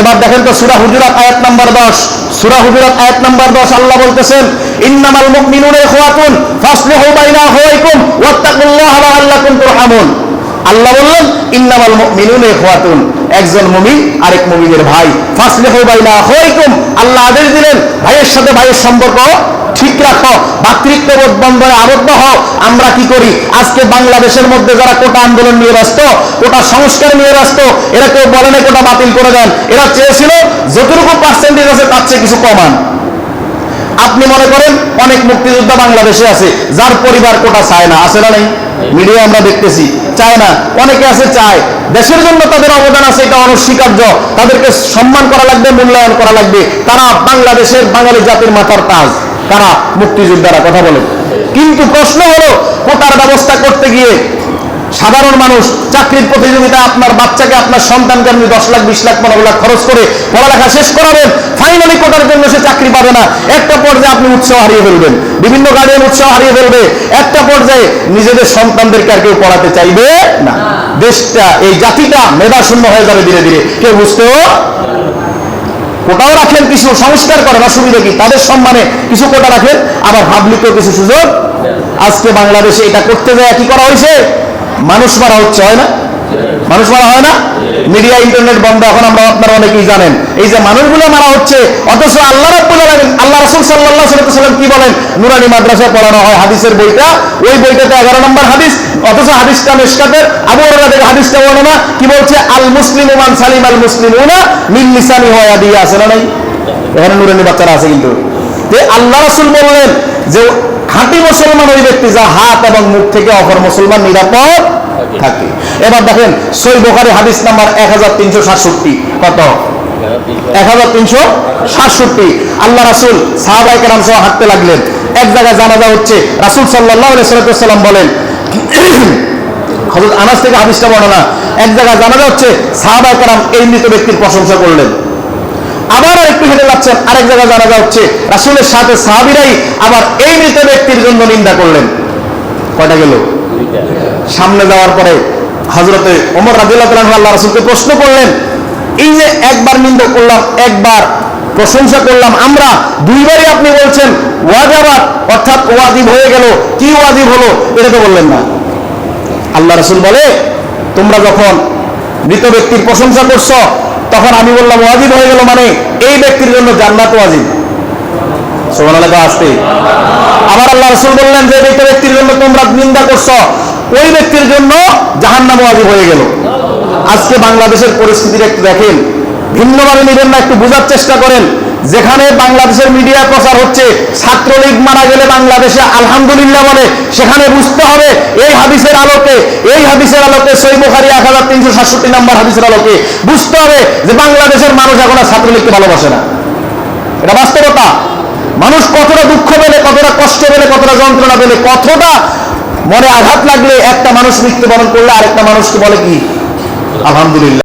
এবার দেখেন তো সুরা হুজুরাত আয়াত নাম্বার দশ। সুরা হুজুরাত আয়াত নাম্বার দশ আল্লাহ বলতেছেন, ইন্নামাল মুমিনুনা ইখওয়াতুন ফাসলিহু বাইনা হুয়াইকুম ওয়াত্তাকুল্লাহ লাআল্লাকুম তুরহামুন। আল্লাহ বললেন, ইন্নামাল মুমিনুনা ইখওয়াতুন। একজন মুমিন, আরেক মুমিনের ভাই, ফাসলিহু বাইনা হুয়াইকুম আল্লাহ আদেশ দিলেন, ভাইয়ের সাথে ভাইয়ের সম্পর্ক ঠিক রাখো, ভাতৃত্ববোধ বন্ধনে আবদ্ধ হও। আমরা কি করি? আজকে বাংলাদেশের মধ্যে যারা কোটা আন্দোলন নিয়ে ব্যস্ত, কোটা সংস্কার নিয়ে ব্যস্ত, এরা কেউ বলে না কোটা বাতিল করে দেন। এরা চেয়েছিল যতটুকু পার্সেন্টেজ আছে তার চেয়ে কিছু কমান। আপনি মনে করেন অনেক মুক্তিযোদ্ধা বাংলাদেশে আছে, যার পরিবার কোটা চায় না, আছে না নেই? মিডিয়া আমরা দেখতেছি, চায় না। অনেকে আছে চায়। দেশের জন্য তাদের অবদান আছে, এটা অনস্বীকার্য। তাদেরকে সম্মান করা লাগবে, মূল্যায়ন করা লাগবে। তারা বাংলাদেশের বাঙালি জাতির মাথার তাজ। তারা মুক্তিযোদ্ধারা কথা বলে। কিন্তু প্রশ্ন হলো, কোটার ব্যবস্থা করতে গিয়ে সাধারণ মানুষ চাকরির প্রতিযোগিতা আপনার বাচ্চাকে, আপনার সন্তানকে আপনি দশ লাখ, বিশ লাখ, পনেরো লাখ খরচ করে পড়ালেখা শেষ করাবেন ফাইনালি কোটার জন্য সে চাকরি পাবে না। একটা পর্যায়ে আপনি উৎসাহ হারিয়ে ফেলবেন। বিভিন্ন গার্ডিয়ান উৎসাহ হারিয়ে ফেলবে। একটা পর্যায়ে নিজেদের সন্তানদেরকে আর কেউ পড়াতে চাইবে না। দেশটা, এই জাতিটা মেধা শূন্য হয়ে যাবে ধীরে ধীরে। কেউ বুঝতেও কোটাও রাখেন, কিছু সংস্কার করেন, অসুবিধা কি? তাদের সম্মানে কিছু কোটা রাখেন, আবার পাবলিকেও কিছু সুযোগ আজকে বাংলাদেশে এটা করতে যায়, কি করা হয়েছে? মানুষ মারা হচ্ছে, হয় না? মানুষ মারা হয় না? মিডিয়া, ইন্টারনেট বন্ধ, এখন আমরা আপনারা অনেকেই জানেন। এই যে মানুষগুলো মারা হচ্ছে, অথচ আল্লাহ আল্লাহ রাসূল সাল্লাল্লাহু সাল্লাম কি বলেন? নুরানি মাদ্রাসায় পড়ানো হয় হাদিসের বইটা। ওই বইটাতে 11 নম্বর হাদিস, অথচ হাদিসটা মিশকাতের। আবু হুরায়রা থেকে হাদিসটা বর্ণনা, কি বলছে? আল মুসলিমু মান সালিম আল মুসলিমুনা মিন লিসানি ওয়া ইয়াদিহি আছে না নাই? এখানে নুরানি বাচ্চারা আছে কিন্তু। যে আল্লাহ রাসূল বললেন যে খাঁটি মুসলমান ওই ব্যক্তি, যা হাত এবং মুখ থেকে অপর মুসলমান নিরাপদ থাকে। এবার দেখেন, সই বোখারি হাদিস নাম্বার এক হাজার তিনশো সাতষট্টি। কত? এক হাজার তিনশো সাতষট্টি। আল্লাহ রাসুল সাহাবাই কেরাম সহ হাঁটতে লাগলেন। এক জায়গায় জানাজা হচ্ছে, রাসুল সাল্লাহ সাল্লাম বলেন হজরত আনাস থেকে হাদিসটা বর্ণনা, এক জায়গায় জানাজা হচ্ছে সাহাবাই কেরাম এই মৃত ব্যক্তির প্রশংসা করলেন। আবার একটু হেঁটে যাচ্ছেন, আরেক জায়গায় জানাজা হচ্ছে, রাসুলের সাথে সাহাবিরাই আবার এই মৃত ব্যক্তির জন্য নিন্দা করলেন। কয়টা গেল? সামনে যাওয়ার পরে হজরতে ওমর রাদিল্লাহ আল্লাহ রাসুলকে প্রশ্ন করলেন এই যে একবার নিন্দা করলাম একবার প্রশংসা করলাম আমরা দুইবারই আপনি বলছেন ওয়াজাবাত অর্থাৎ ওয়াজিব হয়ে গেল কি ওয়াজিব হলো এটা তো বললেন না। আল্লাহ রসুল বলে তোমরা যখন মৃত ব্যক্তির প্রশংসা করছ তখন আমি বললাম ওয়াজিব হয়ে গেল মানে এই ব্যক্তির জন্য জান্নাত ওয়াজিব। সোমানালে আসতে আবার আল্লাহ রসুল বললেন, যে ব্যক্তির জন্য তোমরা নিন্দা ওই ব্যক্তির জন্য জাহান্নাম হয়ে গেল। আজকে বাংলাদেশের একটু দেখেন। ভিন্নভাবে না, একটু বোঝার চেষ্টা করেন। যেখানে বাংলাদেশের মিডিয়া প্রচার হচ্ছে, ছাত্রলীগ মারা গেলে বাংলাদেশে আলহামদুলিল্লাহ বলে, সেখানে বুঝতে হবে, এই হাদিসের আলোকে, এই হাদিসের আলোকে সই এক হাজার তিনশো সাতষট্টি নাম্বার হাদিসের আলোকে বুঝতে হবে যে বাংলাদেশের মানুষ এখন আর ছাত্রলীগকে ভালোবাসে না। এটা বাস্তবতা। মানুষ কতটা দুঃখ পেলে, কতটা কষ্ট পেলে, কতটা যন্ত্রণা পেলে, কতটা মনে আঘাত লাগলে একটা মানুষ মৃত্যুবরণ করলে আরেকটা মানুষকে বলে কি? আলহামদুলিল্লাহ।